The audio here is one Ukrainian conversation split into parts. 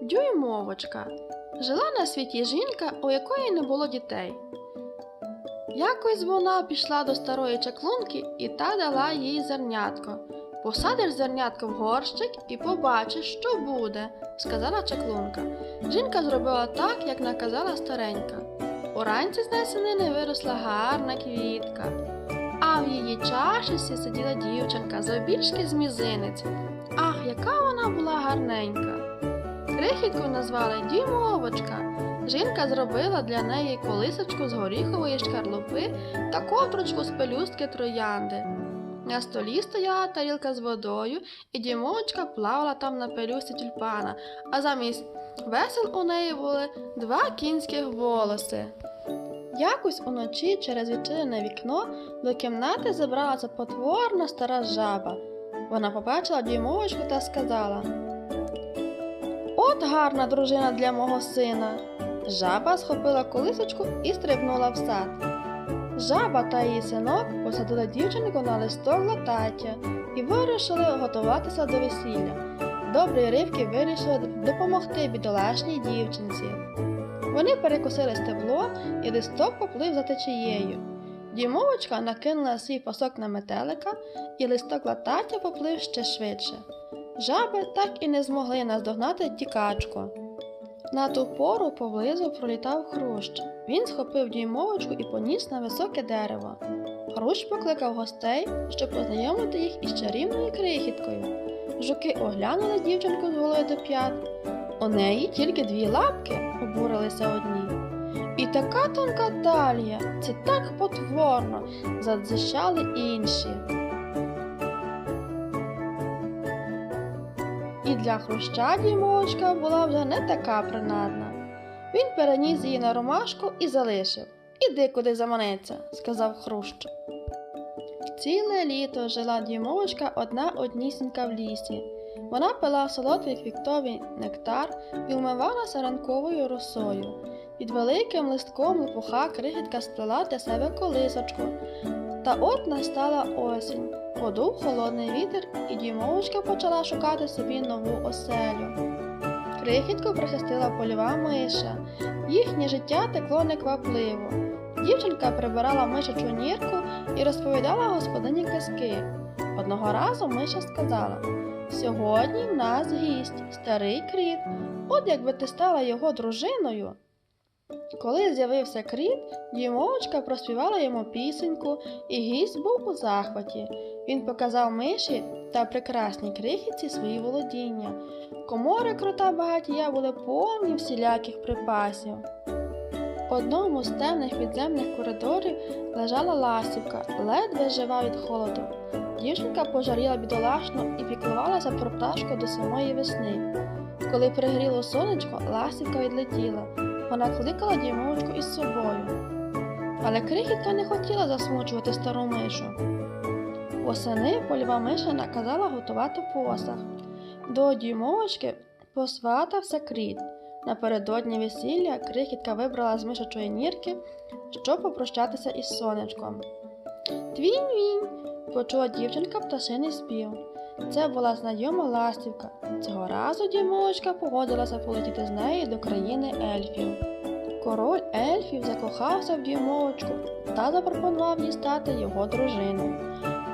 Дюймовочка. Жила на світі жінка, у якої не було дітей. Якось вона пішла до старої чаклунки і та дала їй зернятко. Посадиш зернятко в горщик і побачиш, що буде, сказала чаклунка. Жінка зробила так, як наказала старенька. Уранці з несенини виросла гарна квітка, а в її чашесі сиділа дівчинка завбільшки з мізинець. Ах, яка вона була гарненька! Крихітку назвали Дімовочка. Жінка зробила для неї колисочку з горіхової шкарлупи та ковдрочку з пелюстки троянди. На столі стояла тарілка з водою, і Дімовочка плавала там на пелюсті тюльпана, а замість весел у неї були два кінських волоси. Якось уночі через відчинене вікно до кімнати забралася потворна стара жаба. Вона побачила дюймовочку та сказала: От гарна дружина для мого сина. Жаба схопила колисочку і стрибнула в сад. Жаба та її синок посадили дівчинку на листок латаття і вирішили готуватися до весілля. Добрі ривки вирішили допомогти бідолашній дівчинці. Вони перекусили стебло, і листок поплив за течією. Дімовочка накинула свій пасок на метелика, і листок латаття поплив ще швидше. Жаби так і не змогли наздогнати тікачку. На ту пору поблизу пролітав хрущ. Він схопив дюймовочку і поніс на високе дерево. Хрущ покликав гостей, щоб познайомити їх із чарівною крихіткою. Жуки оглянули дівчинку з голови до п'ят. У неї тільки дві лапки, обурилися одні. І така тонка талія, це так потворно, задзищали інші. Для хруща дімочка була вже не така принадна. Він переніс її на ромашку і залишив. Іди куди заманеться, сказав хрущ. Ціле літо жила дімовочка одна однісінька в лісі. Вона пила солодкий квіктовий нектар і вмивалася ранковою росою. Під великим листком лопуха крихітка сплела для себе колисочку. Та от настала осінь. Подув холодний вітер, і дімовочка почала шукати собі нову оселю. Крихітку прихистила польова миша. Їхнє життя текло неквапливо. Дівчинка прибирала мишачу нірку і розповідала господині казки. Одного разу миша сказала Сьогодні в нас гість, старий кріт. От якби ти стала його дружиною. Коли з'явився кріт, дімовочка проспівала йому пісеньку, і гість був у захваті. Він показав миші та прекрасній крихітці свої володіння. Комори крота багатія були повні всіляких припасів. В одному з темних підземних коридорів лежала ластівка, ледве жива від холоду. Дівчинка пожаріла бідолашну і піклувалася про пташку до самої весни. Коли пригріло сонечко, ластівка відлетіла. Вона кликала дімовочку із собою. Але крихітка не хотіла засмучувати стару мишу. Восени польова миша наказала готувати посах. До дімовочки посватався кріт. Напередодні весілля крихітка вибрала з мишачої нірки, щоб попрощатися із сонечком. Твінь-вінь! почула дівчинка пташиний спів. Це була знайома ластівка. Цього разу дімочка погодилася полетіти з нею до країни ельфів. Король ельфів закохався в дімовочку та запропонував їй стати його дружиною.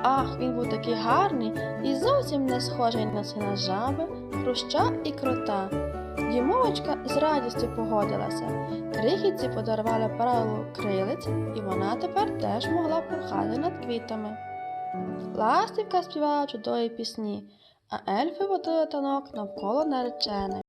Ах, він був такий гарний і зовсім не схожий на сина жаби, хруща і крота. Дімовочка з радістю погодилася. Крихітці подарували пару крилиць, і вона тепер теж могла порхати над квітами. Ластівка співала чудові пісні, а ельфи водили танок навколо наречених.